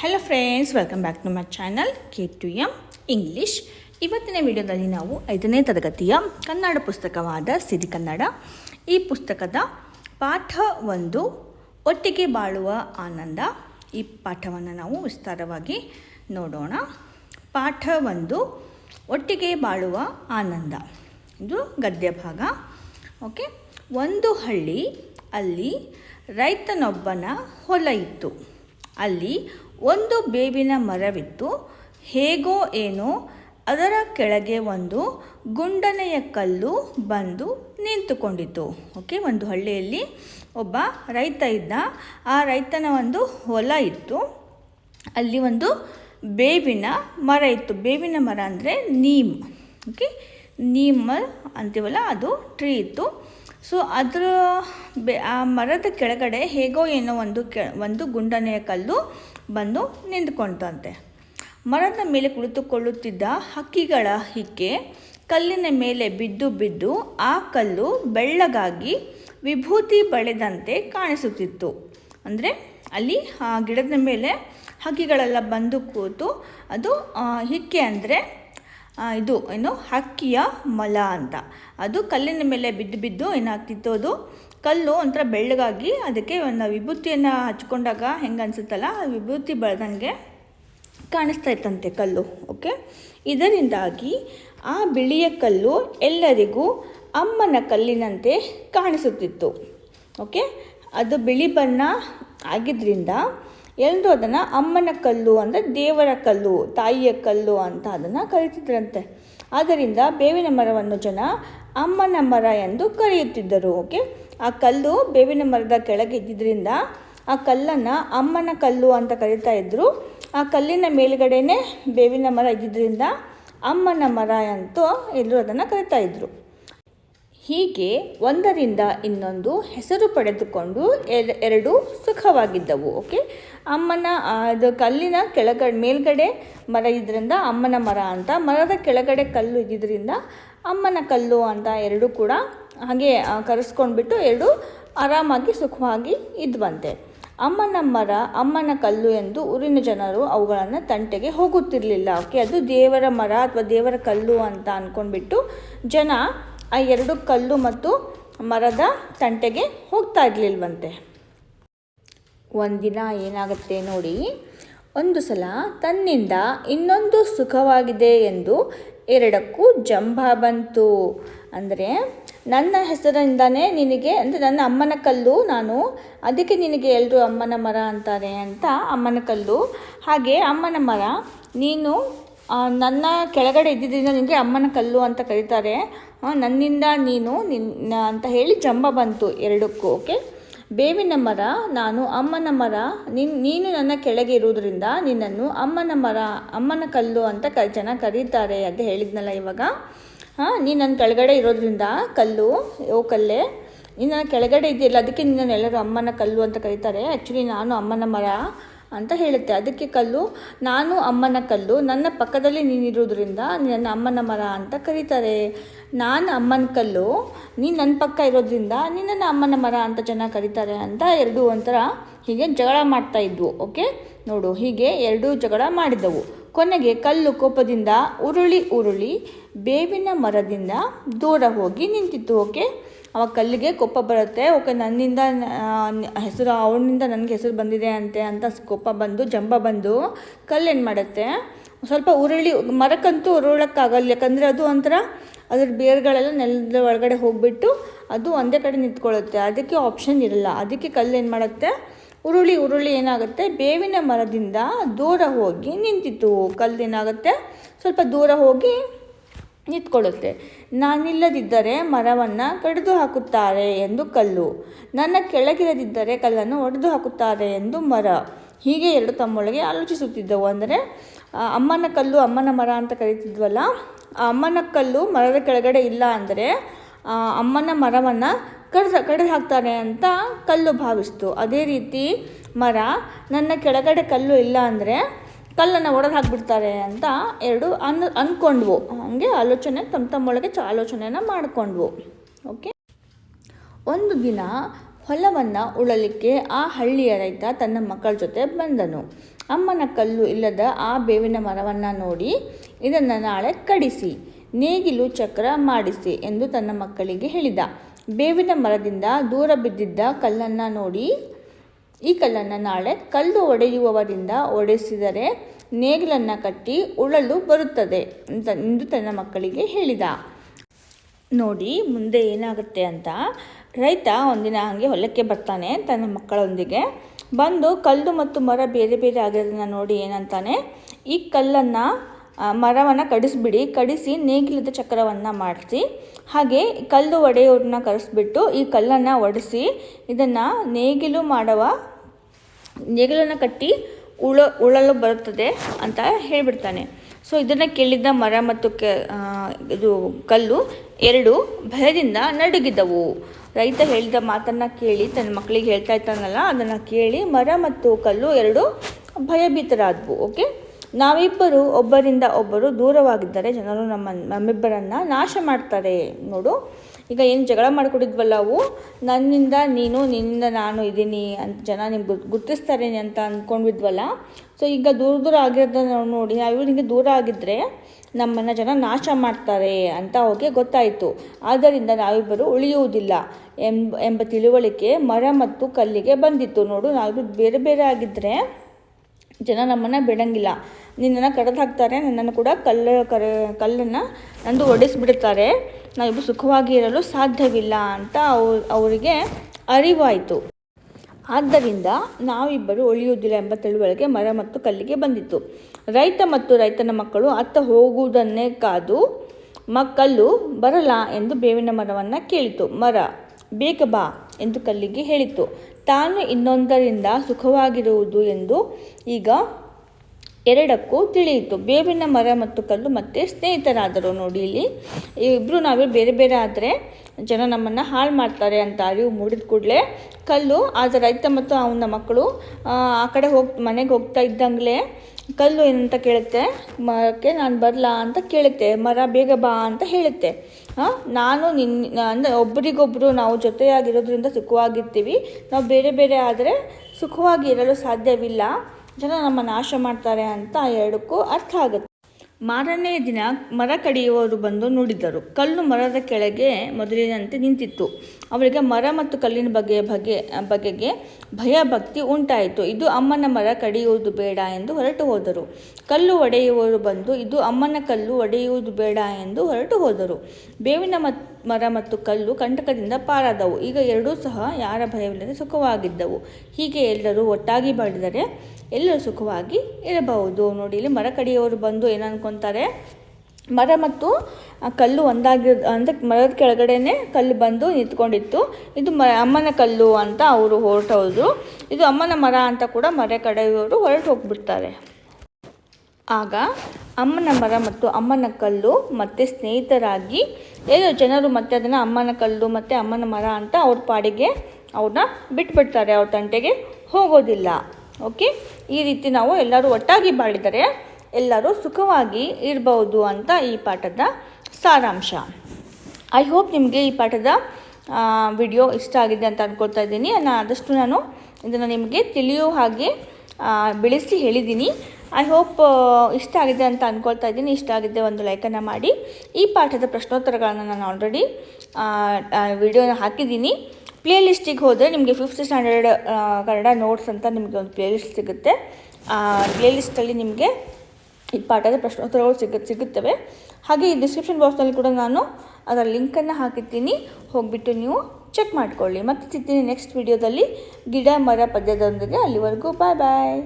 Hello friends welcome back to my channel K two M English ಇವತ್ತಿನ ವಿಡಿಯೋದಲ್ಲಿ ನಾವು ಐದನೇ ತರಗತಿಯ ಕನ್ನಡ ಪುಸ್ತಕವಾದ ಸಿರಿ ಕನ್ನಡ. ಈ ಪುಸ್ತಕದ ಪಾಠ ಒಂದು, ಒಟ್ಟಿಗೆ ಬಾಳುವ ಆನಂದ. ಈ ಪಾಠವನ್ನು ನಾವು ವಿಸ್ತಾರವಾಗಿ ನೋಡೋಣ. ಪಾಠ ಒಂದು, ಒಟ್ಟಿಗೆ ಬಾಳುವ ಆನಂದ. ಇದು ಗದ್ಯ ಭಾಗ. ಓಕೆ ಒಂದು ಹಳ್ಳಿ, ಅಲ್ಲಿ ರೈತನೊಬ್ಬನ ಹೊಲ ಇತ್ತು. ಅಲ್ಲಿ ಒಂದು ಬೇವಿನ ಮರವಿತ್ತು. ಹೇಗೋ ಏನೋ ಅದರ ಕೆಳಗೆ ಒಂದು ಗುಂಡನೆಯ ಕಲ್ಲು ಬಂದು ನಿಂತುಕೊಂಡಿತು ಓಕೆ, ಒಂದು ಹಳ್ಳಿಯಲ್ಲಿ ಒಬ್ಬ ರೈತ ಇದ್ದ. ಆ ರೈತನ ಒಂದು ಹೊಲ ಇತ್ತು. ಅಲ್ಲಿ ಒಂದು ಬೇವಿನ ಮರ ಇತ್ತು. ಬೇವಿನ ಮರ ಅಂದರೆ ನೀಮ್. ಓಕೆ, ನೀಮ್ ಅಂತೀವಲ್ಲ, ಅದು ಟ್ರೀ ಇತ್ತು. ಸೊ ಅದರ ಬೆ ಆ ಮರದ ಕೆಳಗಡೆ ಹೇಗೋ ಏನೋ ಒಂದು ಕೆ ಒಂದು ಗುಂಡನೆಯ ಕಲ್ಲು ಬಂದು ನಿಂತ್ಕೊಂಡಂತೆ. ಮರದ ಮೇಲೆ ಕುಳಿತುಕೊಳ್ಳುತ್ತಿದ್ದ ಹಕ್ಕಿಗಳ ಹಿಕ್ಕೆ ಕಲ್ಲಿನ ಮೇಲೆ ಬಿದ್ದು ಬಿದ್ದು ಆ ಕಲ್ಲು ಬೆಳ್ಳಗಾಗಿ ವಿಭೂತಿ ಬಳೆದಂತೆ ಕಾಣಿಸುತ್ತಿತ್ತು. ಅಂದರೆ ಅಲ್ಲಿ ಆ ಗಿಡದ ಮೇಲೆ ಹಕ್ಕಿಗಳೆಲ್ಲ ಬಂದು ಕೂತು ಅದು ಹಿಕ್ಕೆ ಅಂದರೆ ಇದು ಏನು ಹಕ್ಕಿಯ ಮಲ ಅಂತ. ಅದು ಕಲ್ಲಿನ ಮೇಲೆ ಬಿದ್ದು ಬಿದ್ದು ಏನಾಗ್ತಿತ್ತು ಅದು? ಕಲ್ಲು ಒಂಥರ ಬೆಳ್ಳಗಾಗಿ ಅದಕ್ಕೆ ಒಂದು ವಿಭೂತಿಯನ್ನು ಹಚ್ಕೊಂಡಾಗ ಹೆಂಗೆ ಅನಿಸುತ್ತಲ್ಲ, ಆ ವಿಭೂತಿ ಬೆಳೆದಂಗೆ ಕಾಣಿಸ್ತಾ ಇತ್ತಂತೆ ಕಲ್ಲು ಓಕೆ ಇದರಿಂದಾಗಿ ಆ ಬಿಳಿಯ ಕಲ್ಲು ಎಲ್ಲರಿಗೂ ಅಮ್ಮನ ಕಲ್ಲಿನಂತೆ ಕಾಣಿಸುತ್ತಿತ್ತು ಓಕೆ ಅದು ಬಿಳಿ ಬಣ್ಣ ಆಗಿದ್ದರಿಂದ ಎಲ್ಲರೂ ಅದನ್ನು ಅಮ್ಮನ ಕಲ್ಲು ಅಂದರೆ ದೇವರ ಕಲ್ಲು, ತಾಯಿಯ ಕಲ್ಲು ಅಂತ ಅದನ್ನು ಕರೀತಿದ್ರಂತೆ. ಆದ್ದರಿಂದ ಬೇವಿನ ಮರವನ್ನು ಜನ ಅಮ್ಮನ ಮರ ಎಂದು ಕರೆಯುತ್ತಿದ್ದರು ಓಕೆ ಆ ಕಲ್ಲು ಬೇವಿನ ಮರದ ಕೆಳಗೆ ಇದ್ದಿದ್ದರಿಂದ ಆ ಕಲ್ಲನ್ನು ಅಮ್ಮನ ಕಲ್ಲು ಅಂತ ಕರೀತಾ ಇದ್ದರು ಆ ಕಲ್ಲಿನ ಮೇಲುಗಡೆನೇ ಬೇವಿನ ಮರ ಇದ್ದಿದ್ದರಿಂದ ಅಮ್ಮನ ಮರ ಅಂತೂ ಎಲ್ಲರೂ ಅದನ್ನು ಕರೀತಾ ಇದ್ದರು ಹೀಗೆ ಒಂದರಿಂದ ಇನ್ನೊಂದು ಹೆಸರು ಪಡೆದುಕೊಂಡು ಎರ- ಎರಡು ಸುಖವಾಗಿದ್ದವು, ಓಕೆ? ಅಮ್ಮನ ಅದು ಕಲ್ಲಿನ ಕೆಳಗಡೆ ಮೇಲ್ಗಡೆ ಮರ ಇದ್ದರಿಂದ ಅಮ್ಮನ ಮರ ಅಂತ, ಮರದ ಕೆಳಗಡೆ ಕಲ್ಲು ಇದ್ದಿದ್ದರಿಂದ ಅಮ್ಮನ ಕಲ್ಲು ಅಂತ ಎರಡು ಕೂಡ ಹಾಗೆ ಕರೆಸ್ಕೊಂಡ್ಬಿಟ್ಟು ಎರಡು ಆರಾಮಾಗಿ ಸುಖವಾಗಿ ಇದ್ವಂತೆ. ಅಮ್ಮನ ಮರ, ಅಮ್ಮನ ಕಲ್ಲು ಎಂದು ಊರಿನ ಜನರು ಅವುಗಳನ್ನು ತಂಟೆಗೆ ಹೋಗುತ್ತಿರಲಿಲ್ಲ. ಓಕೆ, ಅದು ದೇವರ ಮರ ಅಥವಾ ದೇವರ ಕಲ್ಲು ಅಂತ ಅಂದ್ಕೊಂಡ್ಬಿಟ್ಟು ಜನ ಆ ಎರಡು ಕಲ್ಲು ಮತ್ತು ಮರದ ತಂಟೆಗೆ ಹೋಗ್ತಾ ಇರಲಿಲ್ವಂತೆ. ಒಂದಿನ ಏನಾಗುತ್ತೆ ನೋಡಿ, ಒಂದು ಸಲ ತನ್ನಿಂದ ಇನ್ನೊಂದು ಸುಖವಾಗಿದೆ ಎಂದು ಎರಡಕ್ಕೂ ಜಂಭ ಬಂತು. ಅಂದರೆ ನನ್ನ ಹೆಸರಿಂದನೇ ನಿನಗೆ, ಅಂದರೆ ನನ್ನ ಅಮ್ಮನ ಕಲ್ಲು ನಾನು. ಅದಕ್ಕೆ ನಿನಗೆ ಎಲ್ಲರೂ ಅಮ್ಮನ ಮರ ಅಂತಾರೆ ಅಂತ ಅಮ್ಮನ ಕಲ್ಲು. ಹಾಗೆ ಅಮ್ಮನ ಮರ, ನೀನು ನನ್ನ ಕೆಳಗಡೆ ಇದ್ದಿದ್ದರಿಂದ ನಿನಗೆ ಅಮ್ಮನ ಕಲ್ಲು ಅಂತ ಕರೀತಾರೆ. ನನ್ನಿಂದ ನೀನು ನಿನ್ನ ಅಂತ ಹೇಳಿ ಜಂಬ ಬಂತು ಎರಡಕ್ಕೂ, ಓಕೆ? ಬೇವಿನ ಮರ, ನಾನು ಅಮ್ಮನ ಮರ, ನಿನ್, ನೀನು ನನ್ನ ಕೆಳಗೆ ಇರೋದ್ರಿಂದ ನಿನ್ನನ್ನು ಅಮ್ಮನ ಮರ, ಅಮ್ಮನ ಕಲ್ಲು ಅಂತ ಕ, ಜನ ಕರೀತಾರೆ ಅದು ಹೇಳಿದ್ನಲ್ಲ ಇವಾಗ. ಹಾಂ, ನೀನು ನನ್ನ ಕೆಳಗಡೆ ಇರೋದ್ರಿಂದ ಕಲ್ಲು, ಓ ಕಲ್ಲೇ. ನೀನು ನನ್ನ ಕೆಳಗಡೆ ಇದೆಯಲ್ಲ ಅದಕ್ಕೆ ನಿನ್ನ ಎಲ್ಲರೂ ಅಮ್ಮನ ಕಲ್ಲು ಅಂತ ಕರೀತಾರೆ. ಆ್ಯಕ್ಚುಲಿ ನಾನು ಅಮ್ಮನ ಮರ ಅಂತ ಹೇಳುತ್ತೆ. ಅದಕ್ಕೆ ಕಲ್ಲು, ನಾನು ಅಮ್ಮನ ಕಲ್ಲು. ನನ್ನ ಪಕ್ಕದಲ್ಲಿ ನೀನಿರೋದ್ರಿಂದ ನನ್ನ ಅಮ್ಮನ ಮರ ಅಂತ ಕರೀತಾರೆ. ನಾನು ಅಮ್ಮನ ಕಲ್ಲು, ನೀನು ನನ್ನ ಪಕ್ಕ ಇರೋದ್ರಿಂದ ನಿನ್ನನ್ನು ಅಮ್ಮನ ಮರ ಅಂತ ಜನ ಕರೀತಾರೆ ಅಂತ ಎರಡೂ ಒಂಥರ ಹೀಗೆ ಜಗಳ ಮಾಡ್ತಾ ಇದ್ವು ಓಕೆ ನೋಡು, ಹೀಗೆ ಎರಡೂ ಜಗಳ ಮಾಡಿದವು. ಕೊನೆಗೆ ಕಲ್ಲು ಕೋಪದಿಂದ ಉರುಳಿ ಉರುಳಿ ಬೇವಿನ ಮರದಿಂದ ದೂರ ಹೋಗಿ ನಿಂತಿತ್ತು. ಓಕೆ, ಅವ ಕಲ್ಲಿಗೆ ಕೋಪ ಬರುತ್ತೆ. ಓಕೆ, ನನ್ನಿಂದ ಹೆಸರು, ಅವನಿಂದ ನನಗೆ ಹೆಸರು ಬಂದಿದೆ ಅಂತೆ ಅಂತ ಕೋಪ ಬಂದು, ಜಂಬ ಬಂದು ಕಲ್ಲೇನು ಮಾಡುತ್ತೆ. ಸ್ವಲ್ಪ ಉರುಳಿ, ಮರಕ್ಕಂತೂ ಉರುಳಕ್ಕಾಗಲ್ಲ. ಯಾಕಂದರೆ ಅದು ಒಂಥರ ಅದ್ರ ಬೇರುಗಳೆಲ್ಲ ನೆಲದ ಒಳಗಡೆ ಹೋಗಿಬಿಟ್ಟು ಅದು ಒಂದೇ ಕಡೆ ನಿಂತ್ಕೊಳ್ಳುತ್ತೆ. ಅದಕ್ಕೆ ಆಪ್ಷನ್ ಇರಲ್ಲ. ಅದಕ್ಕೆ ಕಲ್ಲು ಏನು ಮಾಡುತ್ತೆ. ಉರುಳಿ ಉರುಳಿ ಏನಾಗುತ್ತೆ? ಬೇವಿನ ಮರದಿಂದ ದೂರ ಹೋಗಿ ನಿಂತಿತ್ತು. ಕಲ್ಲು ಏನಾಗುತ್ತೆ? ಸ್ವಲ್ಪ ದೂರ ಹೋಗಿ ನಿಂತ್ಕೊಳ್ಳುತ್ತೆ. ನಾನಿಲ್ಲದಿದ್ದರೆ ಮರವನ್ನು ಕಡಿದು ಹಾಕುತ್ತಾರೆ ಎಂದು ಕಲ್ಲು. ನನ್ನ ಕೆಳಗಿರದಿದ್ದರೆ ಕಲ್ಲನ್ನು ಒಡೆದು ಹಾಕುತ್ತಾರೆ ಎಂದು ಮರ. ಹೀಗೆ ಎರಡು ತಮ್ಮೊಳಗೆ ಆಲೋಚಿಸುತ್ತಿದ್ದವು. ಅಂದರೆ ಅಮ್ಮನ ಕಲ್ಲು ಅಮ್ಮನ ಮರ ಅಂತ ಕರೀತಿದ್ವಲ್ಲ, ಆ ಅಮ್ಮನ ಕಲ್ಲು ಮರದ ಕೆಳಗಡೆ ಇಲ್ಲ ಅಂದರೆ ಅಮ್ಮನ ಮರವನ್ನು ಕಡ್ದು ಕಡಿದು ಹಾಕ್ತಾರೆ ಅಂತ ಕಲ್ಲು ಭಾವಿಸ್ತು. ಅದೇ ರೀತಿ ಮರ, ನನ್ನ ಕೆಳಗಡೆ ಕಲ್ಲು ಇಲ್ಲ ಅಂದರೆ ಕಲ್ಲನ್ನು ಒಡೆದು ಹಾಕ್ಬಿಡ್ತಾರೆ ಅಂತ ಎರಡು ಅನ್ ಅಂದ್ಕೊಂಡ್ವು ಹಾಗೆ ಆಲೋಚನೆ ತಮ್ಮ ತಮ್ಮೊಳಗೆ ಚ, ಆಲೋಚನೆನ ಮಾಡಿಕೊಂಡ್ವು. ಓಕೆ? ಒಂದು ದಿನ ಹೊಲವನ್ನು ಉಳಲಿಕ್ಕೆ ಆ ಹಳ್ಳಿಯ ರೈತ ತನ್ನ ಮಕ್ಕಳ ಜೊತೆ ಬಂದನು. ಅಮ್ಮನ ಕಲ್ಲು ಇಲ್ಲದ ಆ ಬೇವಿನ ಮರವನ್ನು ನೋಡಿ ಇದನ್ನು ನಾಳೆ ಕಡಿಸಿ. ನೇಗಿಲು ಚಕ್ರ ಮಾಡಿಸಿ ಎಂದು ತನ್ನ ಮಕ್ಕಳಿಗೆ ಹೇಳಿದ. ಬೇವಿನ ಮರದಿಂದ ದೂರ ಬಿದ್ದಿದ್ದ ಕಲ್ಲನ್ನು ನೋಡಿ, ಈ ಕಲ್ಲನ್ನು ನಾಳೆ ಕಲ್ಲು ಒಡೆಯುವವರಿಂದ ಒಡೆಸಿದರೆ ನೇಗಿಲನ್ನು ಕಟ್ಟಿ ಉಳಲು ಬರುತ್ತದೆ ಎಂದು ತನ್ನ ಮಕ್ಕಳಿಗೆ ಹೇಳಿದ. ನೋಡಿ, ಮುಂದೆ ಏನಾಗುತ್ತೆ ಅಂತ. ರೈತ ಒಂದಿನ ಹಾಗೆ ಹೊಲಕ್ಕೆ ಬರ್ತಾನೆ, ತನ್ನ ಮಕ್ಕಳೊಂದಿಗೆ ಬಂದು ಕಲ್ಲು ಮತ್ತು ಮರ ಬೇರೆ ಬೇರೆ ಆಗಿರೋದನ್ನ ನೋಡಿ ಏನಂತಾನೆ. ಈ ಕಲ್ಲನ್ನು ಮರವನ್ನು ಕಡಿಸ್ಬಿಡಿ. ಕಡಿಸಿ ನೇಗಿಲದ ಚಕ್ರವನ್ನು ಮಾಡಿಸಿ, ಹಾಗೆ ಕಲ್ಲು ಒಡೆಯೋರನ್ನ ಕರೆಸ್ಬಿಟ್ಟು ಈ ಕಲ್ಲನ್ನು ಒಡಿಸಿ, ಇದನ್ನು ನೇಗಿಲು ಮಾಡುವ, ನೇಗಿಲನ್ನು ಕಟ್ಟಿ ಉಳ, ಉಳಲು ಬರುತ್ತದೆ ಅಂತ ಹೇಳಿಬಿಡ್ತಾನೆ. ಸೊ ಇದನ್ನು ಕೇಳಿದ್ದ ಮರ ಮತ್ತು ಕೆ ಇದು ಕಲ್ಲು ಎರಡು ಭಯದಿಂದ ನಡುಗಿದವು. ರೈತ ಹೇಳಿದ ಮಾತನ್ನು ಕೇಳಿ ತನ್ನ ಮಕ್ಕಳಿಗೆ ಹೇಳ್ತಾ ಇರ್ತಾನಲ್ಲ ಅದನ್ನು ಕೇಳಿ ಮರ ಮತ್ತು ಕಲ್ಲು ಎರಡು ಭಯಭೀತರಾದವು. ಓಕೆ ನಾವಿಬ್ಬರು ಒಬ್ಬರಿಂದ ಒಬ್ಬರು ದೂರವಾಗಿದ್ದರೆ ಜನರು ನಮ್ಮ ನಮ್ಮಿಬ್ಬರನ್ನು ನಾಶ ಮಾಡ್ತಾರೆ ನೋಡು. ಈಗ ಏನು ಜಗಳ ಮಾಡಿಕೊಡಿದ್ವಲ್ಲ ಅವು? ನನ್ನಿಂದ ನೀನು, ನಿನ್ನಿಂದ ನಾನು ಇದ್ದೀನಿ ಅಂತ ಜನ ನಿಮ್ಗೆ ಗುರ್ತಿಸ್ತಾರೆ ಅಂತ ಅಂದ್ಕೊಂಡಿದ್ವಲ್ಲ ಸೊ ಈಗ ದೂರ ದೂರ ಆಗಿರೋದನ್ನ ನಾವು ನೋಡಿ ನಾವು ನಿಮಗೆ ದೂರ ಆಗಿದ್ದರೆ ನಮ್ಮನ್ನು ಜನ ನಾಶ ಮಾಡ್ತಾರೆ ಅಂತ ಅವ್ರಿಗೆ ಗೊತ್ತಾಯಿತು. ಆದ್ದರಿಂದ ನಾವಿಬ್ಬರು ಉಳಿಯುವುದಿಲ್ಲ. ಎಂಬ ಎಂಬ ತಿಳುವಳಿಕೆ ಮರ ಮತ್ತು ಕಲ್ಲಿಗೆ ಬಂದಿತ್ತು. ನೋಡು ನಾವಿಬ್ಬರು ಬೇರೆ ಬೇರೆ ಆಗಿದ್ದರೆ ಜನ ನಮ್ಮನ್ನು ಬಿಡಂಗಿಲ್ಲ. ನಿನ್ನನ್ನು ಕರೆದು ಹಾಕ್ತಾರೆ, ನನ್ನನ್ನು ಕೂಡ ಕಲ್ಲು, ಕರ, ಕಲ್ಲನ್ನು ನಂದು ಒಡಿಸ್ಬಿಡ್ತಾರೆ. ನಾವಿಬ್ಬರು ಸುಖವಾಗಿ ಇರಲು ಸಾಧ್ಯವಿಲ್ಲ ಅಂತ ಅವ್, ಅವರಿಗೆ ಅರಿವಾಯಿತು. ಆದ್ದರಿಂದ ನಾವಿಬ್ಬರು ಉಳಿಯುವುದಿಲ್ಲ ಎಂಬ ತಿಳುವಳಿಕೆ ಮರ ಮತ್ತು ಕಲ್ಲಿಗೆ ಬಂದಿತ್ತು. ರೈತ ಮತ್ತು ರೈತನ ಮಕ್ಕಳು ಅತ್ತ ಹೋಗುವುದನ್ನೇ ಕಾದು ಮಕ್ಕಳು ಬರಲ್ಲ ಎಂದು ಬೇವಿನ ಮರವನ್ನು ಕೇಳಿತು. ಮರ, ಬೇಗ ಬಾ ಎಂದು ಕಲ್ಲಿಗೆ ಹೇಳಿತು ತಾನು ಇನ್ನೊಂದರಿಂದ ಸುಖವಾಗಿರುವುದು ಎಂದು ಈಗ ಎರಡಕ್ಕೂ ತಿಳಿಯಿತು. ಬೇವಿನ ಮರ ಮತ್ತು ಕಲ್ಲು ಮತ್ತೆ ಸ್ನೇಹಿತರಾದರು. ನೋಡಿ ಇಲ್ಲಿ ಇಬ್ಬರು ನಾವೇ ಬೇರೆ ಬೇರೆ ಆದರೆ ಜನ ನಮ್ಮನ್ನು ಹಾಳು ಮಾಡ್ತಾರೆ ಅಂತ ಅರಿವು ಮೂಡಿದ ಕೂಡಲೇ ಕಲ್ಲು, ಆದ ರೈತ ಮತ್ತು ಅವನ ಮಕ್ಕಳು, ಆ ಕಡೆ ಹೋಗಿ, ಮನೆಗೆ ಹೋಗ್ತಾ ಇದ್ದಂಗಲೇ ಕಲ್ಲು ಏನಂತ ಕೇಳುತ್ತೆ? ಮರಕ್ಕೆ ನಾನು ಬರಲಾ ಅಂತ ಕೇಳುತ್ತೆ. ಮರ ಬೇಗ ಬಾ ಅಂತ ಹೇಳುತ್ತೆ. ನಾನು ನಿನ್ನ ಅಂದರೆ ಒಬ್ಬರಿಗೊಬ್ಬರು ನಾವು ಜೊತೆಯಾಗಿರೋದ್ರಿಂದ ಸುಖವಾಗಿರ್ತೀವಿ. ನಾವು ಬೇರೆ ಬೇರೆ ಆದರೆ ಸುಖವಾಗಿ ಇರಲು ಸಾಧ್ಯವಿಲ್ಲ. ಜನ ನಮ್ಮ ನಾಶ ಮಾಡ್ತಾರೆ ಅಂತ ಎರಡಕ್ಕೂ ಅರ್ಥ ಆಗುತ್ತೆ. ಮಾರನೇ ದಿನ ಮರ ಕಡಿಯುವವರು ಬಂದು ನೋಡಿದರು. ಕಲ್ಲು ಮರದ ಕೆಳಗೆ ಮೊದಲಿನಂತೆ ನಿಂತಿತ್ತು. ಅವರಿಗೆ ಮರ ಮತ್ತು ಕಲ್ಲಿನ ಬಗ್ಗೆ ಬಗೆ, ಬಗೆಗೆ ಭಯ ಭಕ್ತಿ ಉಂಟಾಯಿತು. ಇದು ಅಮ್ಮನ ಮರ ಕಡಿಯುವುದು ಬೇಡ ಎಂದು ಹೊರಟು ಹೋದರು. ಕಲ್ಲು ಒಡೆಯುವವರು ಬಂದು, ಇದು ಅಮ್ಮನ ಕಲ್ಲು ಒಡೆಯುವುದು ಬೇಡ ಎಂದು ಹೊರಟು ಹೋದರು. ಬೇವಿನ ಮತ್ ಮರ ಮತ್ತು ಕಲ್ಲು ಕಂಟಕದಿಂದ ಪಾರಾದವು. ಈಗ ಎರಡೂ ಸಹ ಯಾರ ಭಯವಿಲ್ಲದೆ ಸುಖವಾಗಿದ್ದವು. ಹೀಗೆ ಎಲ್ಲರೂ ಒಟ್ಟಾಗಿ ಬಾಳಿದರೆ ಎಲ್ಲರೂ ಸುಖವಾಗಿ ಇರಬಹುದು. ನೋಡಿ, ಇಲ್ಲಿ ಮರ ಕಡಿಯವರು ಬಂದು ಏನು ಮರ ಮತ್ತು ಕಲ್ಲು ಒಂದಾಗಿ ಅಂದರೆ ಮರದ ಕೆಳಗಡೆನೆ ಕಲ್ಲು ಬಂದು ನಿಂತ್ಕೊಂಡಿತ್ತು. ಇದು ಮ, ಅಮ್ಮನ ಕಲ್ಲು ಅಂತ ಅವರು ಹೊರಟೋದ್ರು. ಇದು ಅಮ್ಮನ ಮರ ಅಂತ ಕೂಡ ಮರ ಕಡೆಯವರು ಹೊರಟು ಹೋಗ್ಬಿಡ್ತಾರೆ ಆಗ ಅಮ್ಮನ ಮರ ಮತ್ತು ಅಮ್ಮನ ಕಲ್ಲು ಮತ್ತು ಸ್ನೇಹಿತರಾಗಿ ಏನು ಜನರು ಮತ್ತೆ ಅದನ್ನು ಅಮ್ಮನ ಕಲ್ಲು ಮತ್ತು ಅಮ್ಮನ ಮರ ಅಂತ ಅವ್ರ ಪಾಡಿಗೆ ಅವ್ರನ್ನ ಬಿಟ್ಬಿಡ್ತಾರೆ. ಅವ್ರ ತಂಟೆಗೆ ಹೋಗೋದಿಲ್ಲ. ಓಕೆ? ಈ ರೀತಿ ನಾವು ಎಲ್ಲರೂ ಒಟ್ಟಾಗಿ ಬಾಳಿದರೆ ಎಲ್ಲರೂ ಸುಖವಾಗಿ ಇರಬಹುದು ಅಂತ ಈ ಪಾಠದ ಸಾರಾಂಶ. ಐ ಹೋಪ್ ನಿಮಗೆ ಈ ಪಾಠದ ವಿಡಿಯೋ ಇಷ್ಟ ಆಗಿದೆ ಅಂತ ಅಂದ್ಕೊಳ್ತಾ ಇದ್ದೀನಿ. ನಾನು ಆದಷ್ಟು ನಾನು ಇದನ್ನು ನಿಮಗೆ ತಿಳಿಯೋ ಹಾಗೆ ಬೆಳೆಸಿ ಹೇಳಿದ್ದೀನಿ. ಐ ಹೋಪ್ ಇಷ್ಟ ಆಗಿದೆ ಅಂತ ಅಂದ್ಕೊಳ್ತಾ ಇದ್ದೀನಿ. ಇಷ್ಟ ಆಗಿದೆ ಒಂದು ಲೈಕನ್ನು ಮಾಡಿ. ಈ ಪಾಠದ ಪ್ರಶ್ನೋತ್ತರಗಳನ್ನು ನಾನು ಆಲ್ರೆಡಿ ವಿಡಿಯೋನ ಹಾಕಿದ್ದೀನಿ. ಪ್ಲೇ ಲಿಸ್ಟಿಗೆ ಹೋದರೆ ನಿಮಗೆ ಫಿಫ್ತ್ ಸ್ಟ್ಯಾಂಡರ್ಡ್ ಕನ್ನಡ ನೋಟ್ಸ್ ಅಂತ ನಿಮಗೆ ಒಂದು ಪ್ಲೇ ಲಿಸ್ಟ್ ಸಿಗುತ್ತೆ. ಪ್ಲೇ ಲಿಸ್ಟಲ್ಲಿ ನಿಮಗೆ ಈ ಪಾಠದ ಪ್ರಶ್ನೋತ್ತರಗಳು ಸಿಗ, ಸಿಗುತ್ತವೆ. ಹಾಗೆ ಈ ಡಿಸ್ಕ್ರಿಪ್ಷನ್ ಬಾಕ್ಸ್ನಲ್ಲಿ ಕೂಡ ನಾನು ಅದರ ಲಿಂಕನ್ನು ಹಾಕಿರ್ತೀನಿ. ಹೋಗಿಬಿಟ್ಟು ನೀವು ಚೆಕ್ ಮಾಡ್ಕೊಳ್ಳಿ. ಮತ್ತೆ ಸಿಗ್ತೀನಿ ನೆಕ್ಸ್ಟ್ ವಿಡಿಯೋದಲ್ಲಿ ಗಿಡ, ಮರ ಪದ್ಯದೊಂದಿಗೆ. ಅಲ್ಲಿವರೆಗೂ ಬಾಯ್ ಬಾಯ್